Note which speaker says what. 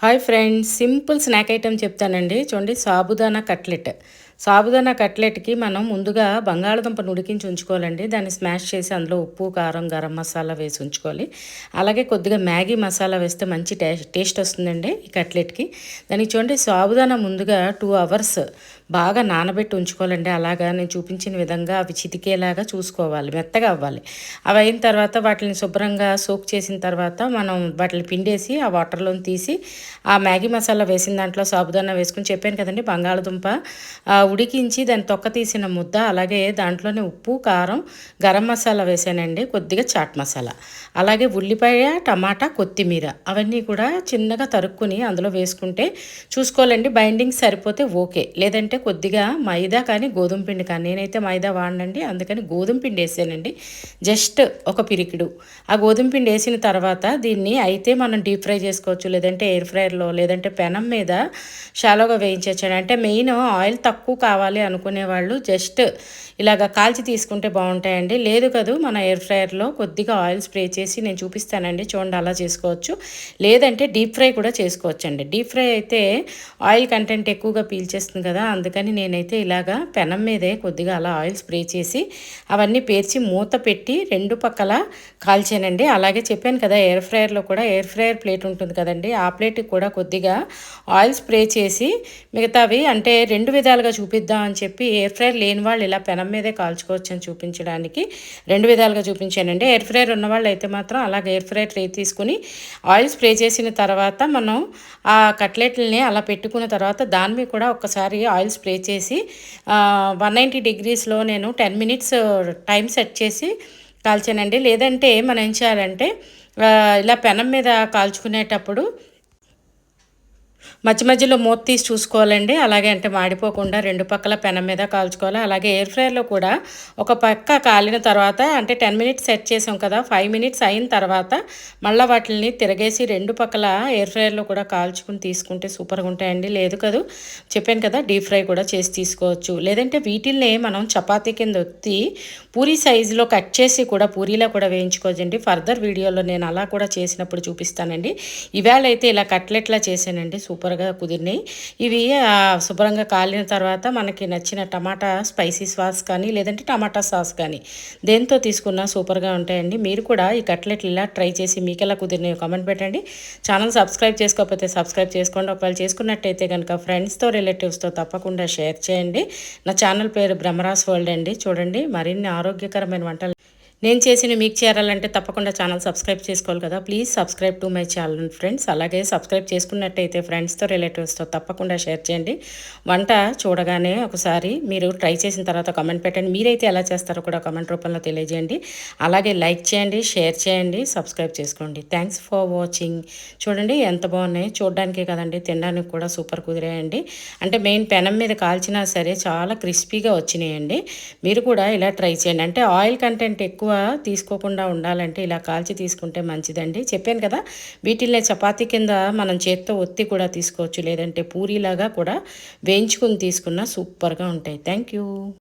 Speaker 1: Hi friends simple snack item చెప్తానండి. చూడండి sabudana cutlet. Sabudana కట్లెట్కి మనం ముందుగా బంగాళదుంపను ఉడికించి ఉంచుకోవాలండి. దాన్ని స్మాష్ చేసి అందులో ఉప్పు కారం గరం మసాలా వేసి ఉంచుకోవాలి. అలాగే కొద్దిగా మ్యాగీ మసాలా వేస్తే మంచి టేస్ట్ వస్తుందండి ఈ కట్లెట్కి. దానికి చూడండి సాబుదానా ముందుగా టూ అవర్స్ బాగా నానబెట్టి ఉంచుకోవాలండి. అలాగా నేను చూపించిన విధంగా అవి చితికేలాగా చూసుకోవాలి మెత్తగా అవ్వాలి. అవి అయిన తర్వాత వాటిని శుభ్రంగా సోక్ చేసిన తర్వాత మనం వాటిని పిండేసి ఆ వాటర్లో తీసి ఆ మ్యాగీ మసాలా వేసిన దాంట్లో సాబుదానా వేసుకుని చెప్పాను కదండి బంగాళదుంప ఉడికించి దాని తొక్క తీసిన ముద్ద అలాగే దాంట్లోనే ఉప్పు కారం గరం మసాలా వేసానండి. కొద్దిగా చాట్ మసాలా. అలాగే ఉల్లిపాయ టమాటా కొత్తిమీర అవన్నీ కూడా చిన్నగా తరుక్కుని అందులో వేసుకుంటే చూసుకోవాలండి. బైండింగ్ సరిపోతే ఓకే. లేదంటే కొద్దిగా మైదా కానీ గోధుమ పిండి కానీ నేనైతే మైదా వాడినండి. అందుకని గోధుమ పిండి వేసానండి. జస్ట్ ఒక పిరికిడు. ఆ గోధుమ పిండి వేసిన తర్వాత దీన్ని అయితే మనం డీప్ ఫ్రై చేసుకోవచ్చు. లేదంటే ఎయిర్ ఫ్రైయర్లో లేదంటే పెనం మీద షాలోగా వేయించవచ్చు అంటే మెయిన్ ఆయిల్ తక్కువ కావాలి అనుకునే వాళ్ళు జస్ట్ ఇలాగ కాల్చి తీసుకుంటే బాగుంటాయండి. లేదు కదూ మన ఎయిర్ ఫ్రైయర్లో కొద్దిగా ఆయిల్ స్ప్రే చేసి నేను చూపిస్తానండి. చూడండి అలా చేసుకోవచ్చు. లేదంటే డీప్ ఫ్రై కూడా చేసుకోవచ్చు అండి డీప్ ఫ్రై అయితే ఆయిల్ కంటెంట్ ఎక్కువగా పీల్చేస్తుంది కదా అందుకని నేనైతే ఇలాగా పెనం మీదే కొద్దిగా అలా ఆయిల్ స్ప్రే చేసి అవన్నీ పేర్చి మూత పెట్టి రెండు పక్కల కాల్చానండి. అలాగే చెప్పాను కదా ఎయిర్ ఫ్రైయర్లో కూడా ఎయిర్ ఫ్రైయర్ ప్లేట్ ఉంటుంది కదండి ఆ ప్లేట్కి కూడా కొద్దిగా ఆయిల్ స్ప్రే చేసి మిగతావి అంటే రెండు విధాలుగా చూపిద్దాం అని చెప్పి ఎయిర్ ఫ్రైయర్ లేని వాళ్ళు ఇలా పెనం మీదే కాల్చుకోవచ్చు అని చూపించడానికి. రెండు విధాలుగా చూపించానండి. ఎయిర్ ఫ్రైయర్ ఉన్న వాళ్ళు అయితే మాత్రం అలాగే ఎయిర్ ఫ్రైయర్ ట్రే తీసుకుని ఆయిల్ స్ప్రే చేసిన తర్వాత మనం ఆ కట్లెట్లని అలా పెట్టుకున్న తర్వాత దాని మీద కూడా ఒక్కసారి ఆయిల్ స్ప్రే చేసి వన్ నైంటీ డిగ్రీస్లో నేను టెన్ మినిట్స్ టైం సెట్ చేసి కాల్చానండి. లేదంటే మనం ఏం చేయాలంటే ఇలా పెనం మీద కాల్చుకునేటప్పుడు మధ్య మధ్యలో మూత తీసి చూసుకోవాలండి. అలాగే అంటే మాడిపోకుండా రెండు పక్కల పెనం మీద కాల్చుకోవాలి. అలాగే ఎయిర్ ఫ్రైర్లో కూడా ఒక పక్క కాలిన తర్వాత అంటే టెన్ మినిట్స్ సెట్ చేసాం కదా ఫైవ్ మినిట్స్ అయిన తర్వాత మళ్ళీ వాటిని తిరగేసి రెండు పక్కల ఎయిర్ ఫ్రైర్లో కూడా కాల్చుకుని తీసుకుంటే సూపర్గా ఉంటాయండి. లేదు కదా చెప్పాను కదా డీప్ ఫ్రై కూడా చేసి తీసుకోవచ్చు. లేదంటే వీటిల్ని మనం చపాతీ కింద ఒత్తి పూరి సైజులో కట్ చేసి కూడా పూరీలో కూడా వేయించుకోవచ్చండి. ఫర్దర్ వీడియోలో నేను అలా కూడా చేసినప్పుడు చూపిస్తానండి. ఇవాళ అయితే ఇలా కట్లెట్లా చేశానండి. సూపర్గా కుదిరినాయి. ఇవి శుభ్రంగా కాలిన తర్వాత మనకి నచ్చిన టమాటా స్పైసీ సాస్ కానీ లేదంటే టమాటా సాస్ కానీ దేంతో తీసుకున్నా సూపర్గా ఉంటాయండి. మీరు కూడా ఈ కట్లెట్లు ఇలా ట్రై చేసి మీకు ఎలా కుదిరినాయో కామెంట్ పెట్టండి. ఛానల్ సబ్స్క్రైబ్ చేసుకోకపోతే సబ్స్క్రైబ్ చేసుకోండి. ఒకవేళ చేసుకున్నట్టయితే కనుక ఫ్రెండ్స్తో రిలేటివ్స్తో తప్పకుండా షేర్ చేయండి. నా ఛానల్ పేరు బ్రహ్మరాస్ వరల్డ్ అండి. చూడండి మరిన్ని ఆరోగ్యకరమైన వంటలు నేను చేసిన మీకు చేరాలంటే తప్పకుండా ఛానల్ సబ్స్క్రైబ్ చేసుకోవాలి కదా. Please subscribe to my channel friends. అలాగే సబ్స్క్రైబ్ చేసుకున్నట్టయితే ఫ్రెండ్స్తో రిలేటివ్స్తో తప్పకుండా షేర్ చేయండి. వంట చూడగానే ఒకసారి మీరు ట్రై చేసిన తర్వాత కమెంట్ పెట్టండి. మీరైతే ఎలా చేస్తారో కూడా కమెంట్ రూపంలో తెలియజేయండి. అలాగే లైక్ చేయండి షేర్ చేయండి సబ్స్క్రైబ్ చేసుకోండి. Thanks for watching. చూడండి ఎంత బాగున్నాయి. చూడడానికే కదండి. తినడానికి కూడా సూపర్ కుదిరాయండి. అంటే మెయిన్ పెనం మీద కాల్చినా సరే చాలా క్రిస్పీగా వచ్చినాయండి. మీరు కూడా ఇలా ట్రై చేయండి. అంటే ఆయిల్ కంటెంట్ ఎక్కువ ఎక్కువ తీసుకోకుండా ఉండాలంటే ఇలా కాల్చి తీసుకుంటే మంచిదండి. చెప్పాను కదా వీటిల్నే చపాతీ కింద మనం చేత్తో ఒత్తి కూడా తీసుకోవచ్చు. లేదంటే పూరీలాగా కూడా వేయించుకుని తీసుకున్న సూపర్గా ఉంటాయి. Thank you.